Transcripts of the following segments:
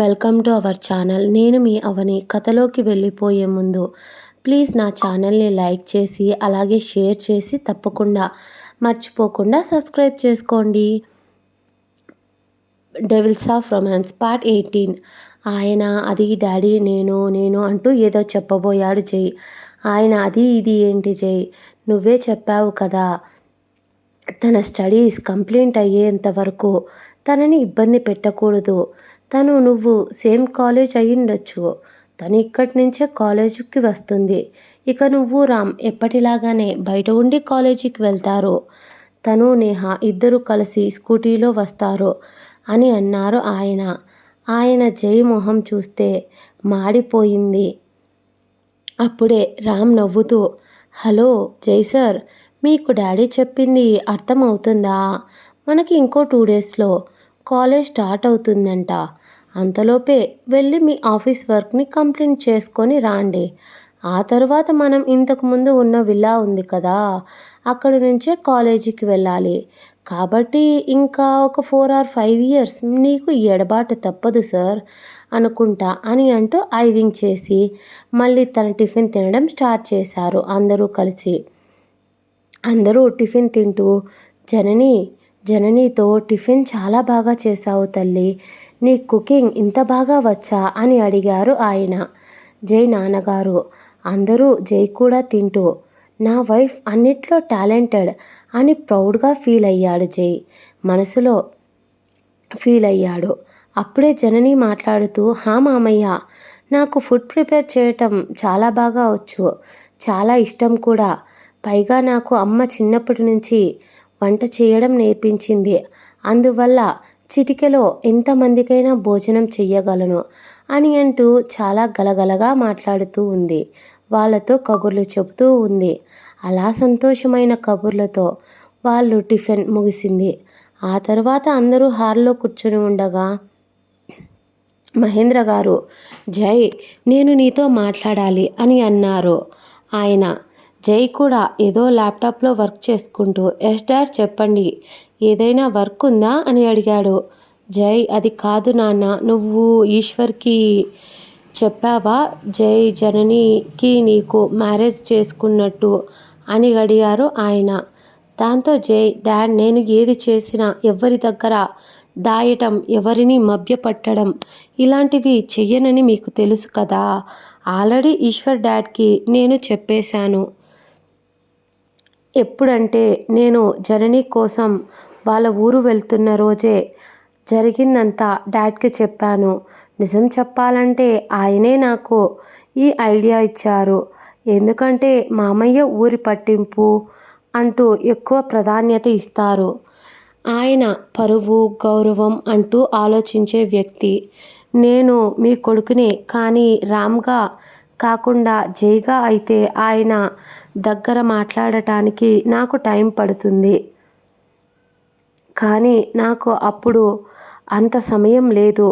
Welcome to our channel నేను మీ అవని కథలోకి వెళ్ళిపోయే ముందు ప్లీజ్ నా ఛానల్ని లైక్ చేసి అలాగే షేర్ చేసి తప్పకుండా మర్చిపోకుండా సబ్స్క్రైబ్ చేసుకోండి. Devils of romance part eighteen ఆయన అది డాడీ నేను నేను అంటూ ఏదో చెప్పబోయాడు జై. ఆయన అది ఇది ఏంటి జై? నువ్వే చెప్పావు కదా. తన స్టడీస్ కంప్లీట్ అయ్యేంత వరకు తనని ఇబ్బంది పెట్టకూడదు. తను నువ్వు సేమ్ కాలేజ్ అయ్యుండొచ్చు తను ఇక్కడి నుంచే కాలేజీకి వస్తుంది. ఇక నువ్వు రామ్ ఎప్పటిలాగానే బయట ఉండి కాలేజీకి వెళ్తారు. తను నేహ ఇద్దరు కలిసి స్కూటీలో వస్తారు అని అన్నారు ఆయన. ఆయన జై మొహం చూస్తే మాడిపోయింది. అప్పుడే రామ్ నవ్వుతూ హలో జై సార్ మీకు డాడీ చెప్పింది అర్థమవుతుందా? మనకి ఇంకో టూ డేస్లో కాలేజ్ స్టార్ట్ అవుతుందంట. అంతలోపే వెళ్ళి మీ ఆఫీస్ వర్క్ని కంప్లీట్ చేసుకొని రాండి. ఆ తర్వాత మనం ఇంతకుముందు ఉన్న విల్లా ఉంది కదా అక్కడ నుంచే కాలేజీకి వెళ్ళాలి. కాబట్టి ఇంకా ఒక ఫోర్ ఆర్ ఫైవ్ ఇయర్స్ నీకు ఎడబాటు తప్పదు సార్ అనుకుంటా అని అంటూ ఐవింగ్ చేసి మళ్ళీ తన టిఫిన్ తినడం స్టార్ట్ చేశారు అందరూ కలిసి. అందరూ టిఫిన్ తింటూ జనని జననీతో టిఫిన్ చాలా బాగా చేశావు తల్లి నీ కుకింగ్ ఇంత బాగా వచ్చా అని అడిగారు ఆయన. జై నాన్నగారు అందరూ జై కూడా తింటూ నా వైఫ్ అన్నిట్లో టాలెంటెడ్ అని ప్రౌడ్గా ఫీల్ అయ్యాడు జై. మనసులో ఫీల్ అయ్యాడు. అప్పుడే జనని మాట్లాడుతూ హా మామయ్య నాకు ఫుడ్ ప్రిపేర్ చేయటం చాలా బాగా వచ్చు చాలా ఇష్టం కూడా. పైగా నాకు అమ్మ చిన్నప్పటి నుంచి వంట చేయడం నేర్పించింది. అందువల్ల చిటికెలో ఎంతమందికైనా భోజనం చెయ్యగలను అని అంటూ చాలా గలగలగా మాట్లాడుతూ ఉంది. వాళ్ళతో కబుర్లు చెబుతూ ఉంది. అలా సంతోషమైన కబుర్లతో వాళ్ళు టిఫిన్ ముగిసింది. ఆ తర్వాత అందరూ హాల్లో కూర్చొని ఉండగా మహేంద్ర గారు జై నేను నీతో మాట్లాడాలి అని అన్నారు. ఆయన జై కూడా ఏదో ల్యాప్టాప్లో వర్క్ చేసుకుంటూ ఎస్ డాడ్ చెప్పండి. ఏదైనా వర్క్ ఉందా? అని అడిగాడు. జై అది కాదు నాన్న. నువ్వు ఈశ్వర్కి చెప్పావా? జై జననికి నీకు మ్యారేజ్ చేసుకున్నట్టు అని అడిగారు ఆయన. దాంతో జై డాడ్ నేను ఏది చేసినా ఎవరి దగ్గర దాయటం ఎవరిని మభ్యపట్టడం ఇలాంటివి చెయ్యనని మీకు తెలుసు కదా. ఆల్రెడీ ఈశ్వర్ డాడ్కి నేను చెప్పేశాను. ఎప్పుడంటే నేను జనని కోసం వాళ్ళ ఊరు వెళ్తున్న రోజే జరిగిందంతా డాడ్కి చెప్పాను. నిజం చెప్పాలంటే ఆయనే నాకు ఈ ఐడియా ఇచ్చారు. ఎందుకంటే మామయ్య ఊరి పట్టింపు అంటూ ఎక్కువ ప్రాధాన్యత ఇస్తారు. ఆయన పరువు గౌరవం అంటూ ఆలోచించే వ్యక్తి. నేను మీ కొడుకునే కానీ రామ్గా కాకుండా జైగా అయితే ఆయన దగ్గర మాట్లాడటానికి నాకు టైం పడుతుంది. కానీ నాకు అప్పుడు అంత సమయం లేదు.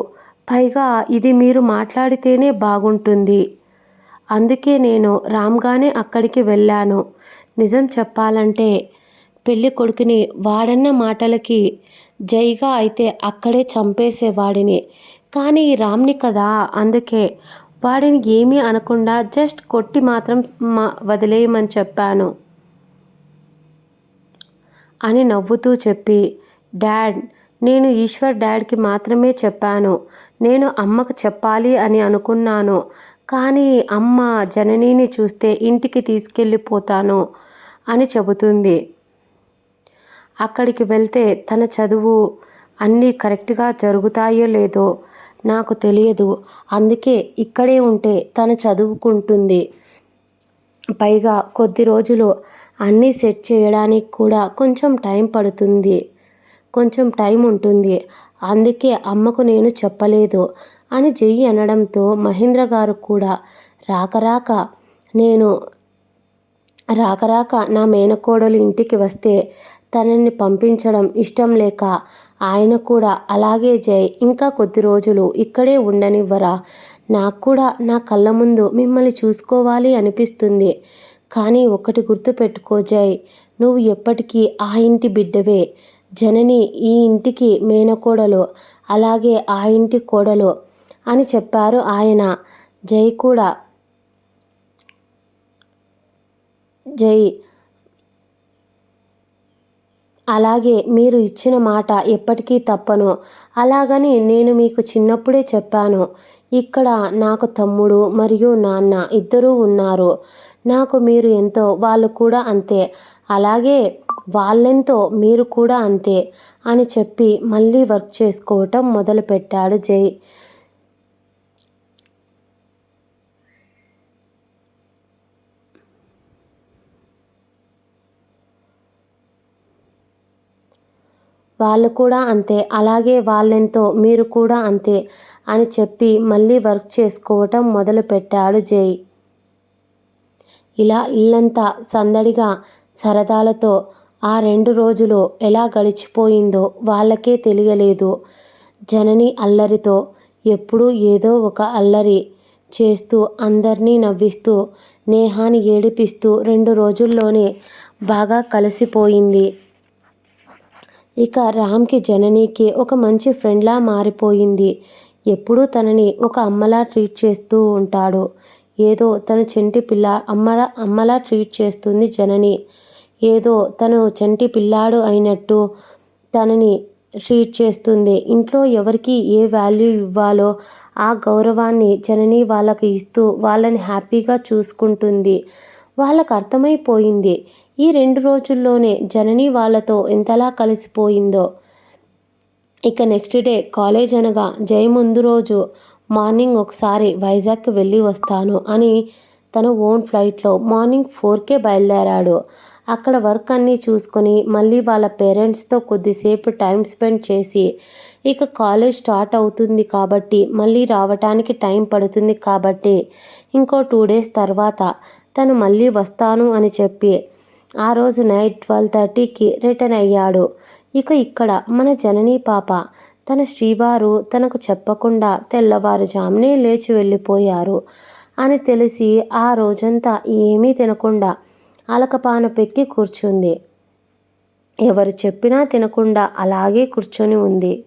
పైగా ఇది మీరు మాట్లాడితేనే బాగుంటుంది. అందుకే నేను రామ్గానే అక్కడికి వెళ్ళాను. నిజం చెప్పాలంటే పెళ్ళి కొడుకుని వాడన్న మాటలకి జైగా అయితే అక్కడే చంపేసేవాడిని. కానీ రామ్ని కదా అందుకే వాడిని ఏమీ అనకుండా జస్ట్ కొట్టి మాత్రం మా వదిలేయమని చెప్పాను. అని నవ్వుతూ చెప్పి డాడ్ నేను ఈశ్వర్ డాడ్కి మాత్రమే చెప్పాను. నేను అమ్మకు చెప్పాలి అని అనుకున్నాను. కానీ అమ్మ జననీని చూస్తే ఇంటికి తీసుకెళ్ళిపోతాను అని చెబుతుంది. అక్కడికి వెళ్తే తన చదువు అన్నీ కరెక్ట్గా జరుగుతాయో లేదో నాకు తెలియదు. అందుకే ఇక్కడే ఉంటే తను చదువుకుంటుంది. పైగా కొద్ది రోజులు అన్నీ సెట్ చేయడానికి కూడా కొంచెం టైం పడుతుంది. కొంచెం టైం ఉంటుంది. అందుకే అమ్మకు నేను చెప్పలేదు అని జయ్యి అనడంతో మహేంద్ర గారు కూడా రాకరాక నేను రాకరాక నా మేనకోడలు ఇంటికి వస్తే తనని పంపించడం ఇష్టం లేక ఆయన కూడా అలాగే జై. ఇంకా కొద్ది రోజులు ఇక్కడే ఉండనివ్వరా? నాకు కూడా నా కళ్ళ ముందు మిమ్మల్ని చూసుకోవాలి అనిపిస్తుంది. కానీ ఒకటి గుర్తుపెట్టుకో జై. నువ్వు ఎప్పటికీ ఆ ఇంటి బిడ్డవే. జనని ఈ ఇంటికి మేనకోడలు అలాగే ఆ ఇంటి కోడలు అని చెప్పారు ఆయన. జై కూడా జై అలాగే మీరు ఇచ్చిన మాట ఎప్పటికీ తప్పను. అలాగని నేను మీకు చిన్నప్పుడే చెప్పాను. ఇక్కడ నాకు తమ్ముడు మరియు నాన్న ఇద్దరూ ఉన్నారు. నాకు మీరు ఎంతో వాళ్ళు కూడా అంతే. అలాగే వాళ్ళెంతో మీరు కూడా అంతే అని చెప్పి మళ్ళీ వర్క్ చేసుకోవటం మొదలుపెట్టాడు జై. వాళ్ళు కూడా అంతే. అలాగే వాళ్ళెంతో మీరు కూడా అంతే అని చెప్పి మళ్ళీ వర్క్ చేసుకోవటం మొదలుపెట్టాడు జై. ఇలా ఇల్లంతా సందడిగా సరదాలతో ఆ రెండు రోజులు ఎలా గడిచిపోయిందో వాళ్ళకే తెలియలేదు. జనని అల్లరితో ఎప్పుడూ ఏదో ఒక అల్లరి చేస్తూ అందరినీ నవ్విస్తూ నేహాని ఏడిపిస్తూ రెండు రోజుల్లోనే బాగా కలిసిపోయింది. ఇక రామ్కి జననీకి ఒక మంచి ఫ్రెండ్లా మారిపోయింది. ఎప్పుడూ తనని ఒక అమ్మలా ట్రీట్ చేస్తూ ఉంటాడు. ఏదో తన చెంటి పిల్ల అమ్మలా అమ్మలా ట్రీట్ చేస్తుంది జనని. ఏదో తను చంటి పిల్లాడు అయినట్టు తనని ట్రీట్ చేస్తుంది. ఇంట్లో ఎవరికి ఏ వాల్యూ ఇవ్వాలో ఆ గౌరవాన్ని జనని వాళ్ళకి ఇస్తూ వాళ్ళని హ్యాపీగా చూసుకుంటుంది. వాళ్ళకు అర్థమైపోయింది. ఈ రెండు రోజుల్లోనే జనని వాళ్ళతో ఎంతలా కలిసిపోయిందో. ఇక నెక్స్ట్ డే కాలేజ్ అనగా జై ముందు రోజు మార్నింగ్ ఒకసారి వైజాగ్కి వెళ్ళి వస్తాను అని తన ఓన్ ఫ్లైట్లో మార్నింగ్ ఫోర్కే బయలుదేరాడు. అక్కడ వర్క్ అన్నీ చూసుకొని మళ్ళీ వాళ్ళ పేరెంట్స్తో కొద్దిసేపు టైం స్పెండ్ చేసి ఇక కాలేజ్ స్టార్ట్ అవుతుంది కాబట్టి మళ్ళీ రావటానికి టైం పడుతుంది కాబట్టి ఇంకో టూ డేస్ తర్వాత తను మళ్ళీ వస్తాను అని చెప్పి ఆ రోజు నైట్ ట్వెల్వ్ థర్టీకి రిటర్న్ అయ్యాడు. ఇక ఇక్కడ మన జననీ పాప. తన శ్రీవారు తనకు చెప్పకుండా తెల్లవారుజామునే లేచి వెళ్ళిపోయారు. అని తెలిసి ఆ రోజంతా ఏమీ తినకుండా అలకపాన పెక్కి కూర్చుంది. ఎవరు చెప్పినా తినకుండా అలాగే కూర్చొని ఉంది.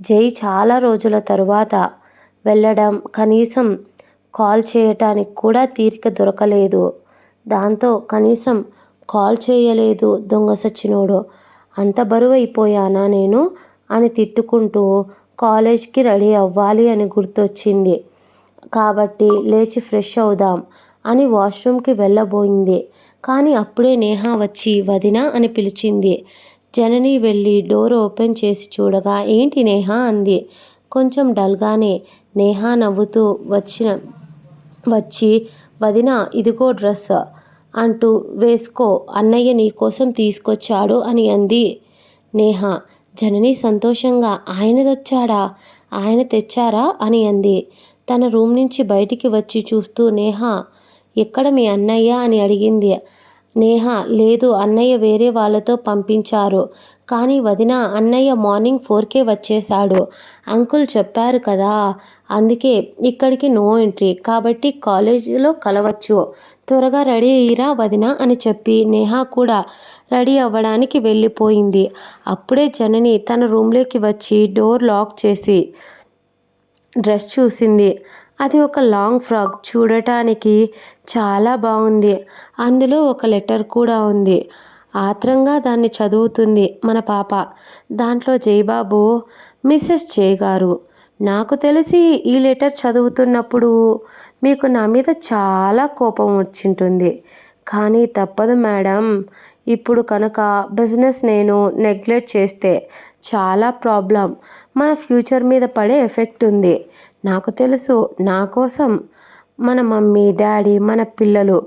జై చాలా రోజుల తరువాత వెళ్ళడం కనీసం కాల్ చేయటానికి కూడా తీరిక దొరకలేదు. దాంతో కనీసం కాల్ చేయలేదు దొంగ సచ్చినోడు. అంత బరువు అయిపోయానా నేను? అని తిట్టుకుంటూ కాలేజ్కి రెడీ అవ్వాలి అని గుర్తొచ్చింది. కాబట్టి లేచి ఫ్రెష్ అవుదాం అని వాష్రూమ్కి వెళ్ళబోయింది. కానీ అప్పుడే నేహ వచ్చి వదిన అని పిలిచింది. జనని వెళ్ళి డోర్ ఓపెన్ చేసి చూడగా ఏంటి నేహ? అంది. కొంచెం డల్గానే నేహ నవ్వుతూ వచ్చిన వచ్చి వదిన ఇదిగో డ్రెస్ అంటూ వేసుకో అన్నయ్య నీకోసం తీసుకొచ్చాడు అని అంది. నేహ జనని సంతోషంగా ఆయనదొచ్చాడా? ఆయన తెచ్చారా? అని అంది. తన రూమ్ నుంచి బయటికి వచ్చి చూస్తూ నేహ ఎక్కడ మీ అన్నయ్య? అని అడిగింది. నేహ లేదు అన్నయ్య వేరే వాళ్ళతో పంపించారు. కానీ వదిన అన్నయ్య మార్నింగ్ ఫోర్కే వచ్చేశాడు. అంకుల్ చెప్పారు కదా అందుకే ఇక్కడికి నో ఎంట్రీ. కాబట్టి కాలేజీలో కలవచ్చు. త్వరగా రెడీ అయ్యిరా వదిన అని చెప్పి నేహ కూడా రెడీ అవ్వడానికి వెళ్ళిపోయింది. అప్పుడే జనని తన రూమ్లోకి వచ్చి డోర్ లాక్ చేసి డ్రెస్ చూసింది. అది ఒక లాంగ్ ఫ్రాక్ చూడటానికి చాలా బాగుంది. అందులో ఒక లెటర్ కూడా ఉంది. ఆత్రంగా దాన్ని చదువుతుంది మన పాప. దాంట్లో జయబాబు మిస్సెస్ జయ గారు నాకు తెలిసి ఈ లెటర్ చదువుతున్నప్పుడు మీకు నా మీద చాలా కోపం వచ్చింటుంది. కానీ తప్పదు మేడం. ఇప్పుడు కనుక బిజినెస్ నేను నెగ్లెక్ట్ చేస్తే చాలా ప్రాబ్లం. మన ఫ్యూచర్ మీద పడే ఎఫెక్ట్ ఉంది. నాకు తెలుసు నా కోసం మన మమ్మీ డాడీ మన పిల్లలు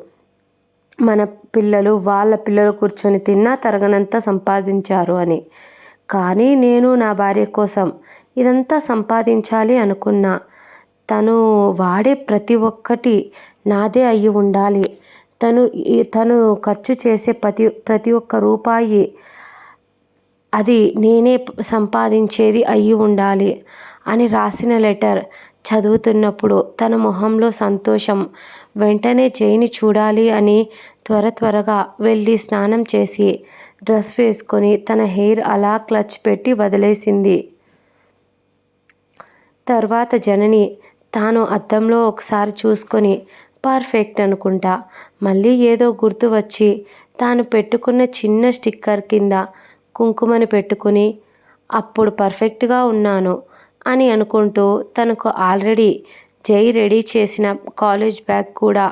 మన పిల్లలు వాళ్ళ పిల్లలు కూర్చొని తిన్నా తరగనంత సంపాదించారు అని. కానీ నేను నా భార్య కోసం ఇదంతా సంపాదించాలి అనుకున్నా. తను వాడే ప్రతి ఒక్కటి నాదే అయ్యి ఉండాలి. తను తను ఖర్చు చేసే ప్రతి ప్రతి ఒక్క రూపాయి అది నేనే సంపాదించేది అయ్యి ఉండాలి. అని రాసిన లెటర్ చదువుతున్నప్పుడు తన మొహంలో సంతోషం. వెంటనే జైని చూడాలి అని త్వర త్వరగా వెళ్ళి స్నానం చేసి డ్రెస్ వేసుకొని తన హెయిర్ అలా క్లచ్ పెట్టి వదిలేసింది. తర్వాత జనని తాను అద్దంలో ఒకసారి చూసుకొని పర్ఫెక్ట్ అనుకుంటా. మళ్ళీ ఏదో గుర్తు వచ్చి తాను పెట్టుకున్న చిన్న స్టిక్కర్ కింద కుంకుమని పెట్టుకుని అప్పుడు పర్ఫెక్ట్గా ఉన్నాను. అని అనుకుంటూ తనకు ఆల్రెడీ జై రెడీ చేసిన కాలేజ్ బ్యాగ్ కూడా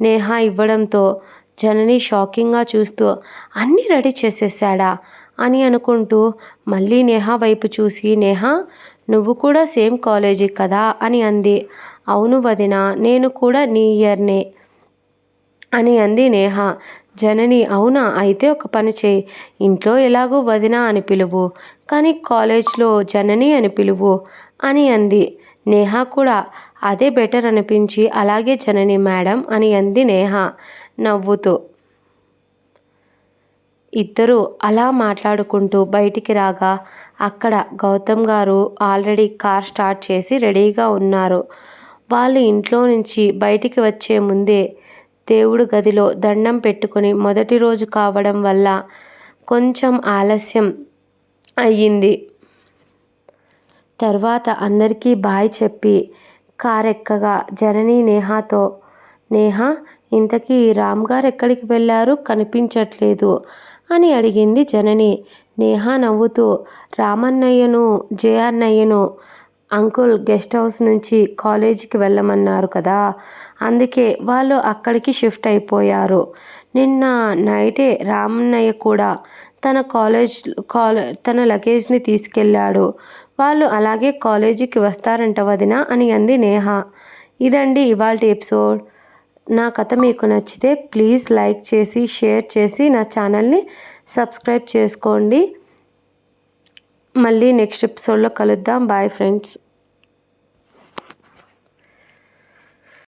నేహ ఇవ్వడంతో జనని షాకింగ్గా చూస్తూ అన్నీ రెడీ చేసేసాడా? అని అనుకుంటూ మళ్ళీ నేహ వైపు చూసి నేహ నువ్వు కూడా సేమ్ కాలేజీ కదా? అని అంది. అవును వదిన నేను కూడా నీ ఇయర్నే అని అంది నేహ. జనని అవునా? అయితే ఒక పని చేయి. ఇంట్లో ఎలాగో వదిన అని పిలువు. కానీ కాలేజ్లో జనని అని పిలువు అని అంది. నేహ కూడా అదే బెటర్ అనిపించి అలాగే జనని మేడం అని అంది నేహ నవ్వుతూ. ఇద్దరు అలా మాట్లాడుకుంటూ బయటికి రాగా అక్కడ గౌతమ్ గారు ఆల్రెడీ కార్ స్టార్ట్ చేసి రెడీగా ఉన్నారు. వాళ్ళు ఇంట్లో నుంచి బయటికి వచ్చే ముందే దేవుడు గదిలో దండం పెట్టుకొని మొదటి రోజు కావడం వల్ల కొంచెం ఆలస్యం అయ్యింది. తర్వాత అందరికీ బాయ్ చెప్పి కారెక్కగా జనని నేహాతో నేహ ఇంతకీ రామ్ గారు ఎక్కడికి వెళ్ళారు? కనిపించట్లేదు అని అడిగింది జనని. నేహ నవ్వుతూ రామన్నయ్యను జయన్నయ్యను అంకుల్ గెస్ట్ హౌస్ నుంచి కాలేజీకి వెళ్ళమన్నారు కదా అందుకే వాళ్ళు అక్కడికి షిఫ్ట్ అయిపోయారు. నిన్న నైటే రామన్నయ్య కూడా తన కాలేజ్ కాలే తన లగేజ్ని తీసుకెళ్ళాడు. వాళ్ళు అలాగే కాలేజీకి వస్తారంట వదిన అని అంది నేహ. ఇదండి ఇవాళ ఎపిసోడ్. నా కథ మీకు నచ్చితే ప్లీజ్ లైక్ చేసి షేర్ చేసి నా ఛానల్ని సబ్స్క్రైబ్ చేసుకోండి. మళ్ళీ నెక్స్ట్ ఎపిసోడ్లో కలుద్దాం. Bye friends.